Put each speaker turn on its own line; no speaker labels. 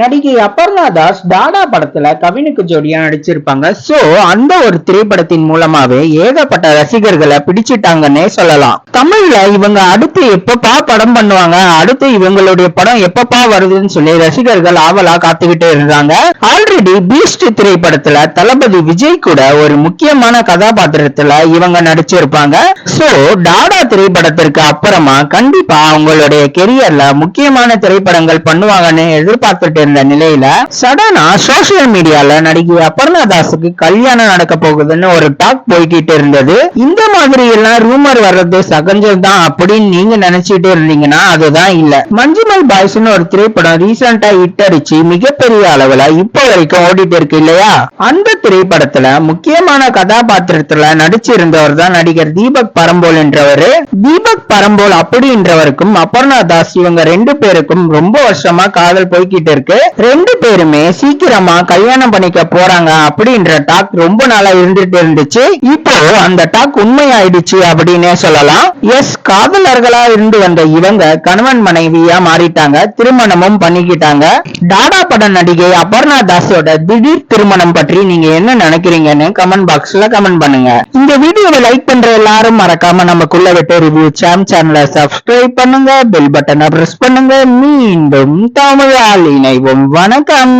நடிகை அபர்ணா தாஸ் டாடா படத்துல கவினுக்கு ஜோடியா நடிச்சிருப்பாங்க. சோ அந்த ஒரு திரைப்படத்தின் மூலமாவே ஏகப்பட்ட ரசிகர்களை பிடிச்சிட்டாங்கன்னே சொல்லலாம். தமிழ்ல இவங்க அடுத்து எப்பப்பா படம் பண்ணுவாங்க? அடுத்து இவங்களுடைய படம் எப்பப்பா வருதுன்னு சொல்லி ரசிகர்கள் ஆவலா காத்துக்கிட்டே இருந்தாங்க ஆல்ரெடி பீஸ்ட் திரைப்படத்துல தளபதி விஜய் கூட ஒரு முக்கியமான கதாபாத்திரத்துல இவங்க நடிச்சிருப்பாங்க. சோ டாடா திரைப்படத்திற்கு அப்புறமா கண்டிப்பா அவங்களுடைய கெரியர்ல முக்கியமான திரைப்படங்கள் பண்ணுவாங்கன்னு எதிர்பார்த்துட்டு இருந்த நிலையில சடனா சோசியல் மீடியால நடிகை அபர்ணா தாஸுக்கு கல்யாணம் நடக்க போகுதுன்னு ஒரு டாக் போய்கிட்டு இருந்தது. இந்த மாதிரி எல்லாம் ரூமர் வர்றது சகஜம் தான் அப்படின்னு நீங்க நினைச்சிட்டு இருந்தீங்கன்னா அதுதான் இல்ல. மஞ்சுமல் பாய்ஸ்னு ஒரு திரைப்படம் ரீசெண்டா ஹிட் அடிச்சு மிகப்பெரிய அளவுல இப்ப வரைக்கும் ஓடிட்டு இருக்கு இல்லையா? அந்த திரைப்படத்துல முக்கியமான கதாபாத்திரத்துல நடிச்சிருந்தவர் தான் நடிகர் தீபக் பரம்போல் என்றவர். தீபக் பரம்போல் அப்படின்றவருக்கும் அபர்ணா தாஸ் இவங்க ரெண்டு பேருக்கும் ரொம்ப வருஷமா காதல் போய்கிட்டு இருக்கு. ரெண்டு பேருமே சீக்கிரமா கல்யாணம் பண்ணிக்க போறாங்க அப்படின்ற டாக் ரொம்ப நாளா இருந்துட்டு இருந்துச்சு. இப்போ அந்த டாக் உண்மையாயிடுச்சு அப்படின்னே சொல்லலாம். எஸ் காதலர்களா இருந்து வந்த இவங்க கணவன் மனைவியா மாறிட்டாங்க திருமணமும் பண்ணிக்கிட்டாங்க. டாடா பட நடிகை அபர்ணா தாஸோட திடீர் திருமணம் பற்றி நீங்க என்ன நினைக்கிறீங்கன்னு கமெண்ட் பாக்ஸ்ல கமெண்ட் பண்ணுங்க. இந்த வீடியோவை லைக் பண்ற எல்லாரும் மறக்காம நமக்குள்ள விட்டு ரிவ்யூ சாம் சேனலை சப்ஸ்கிரைப் பண்ணுங்க பெல் பட்டனை பிரஸ் பண்ணுங்க. மீண்டும் தமிழால் செய்வோம் வணக்கம்.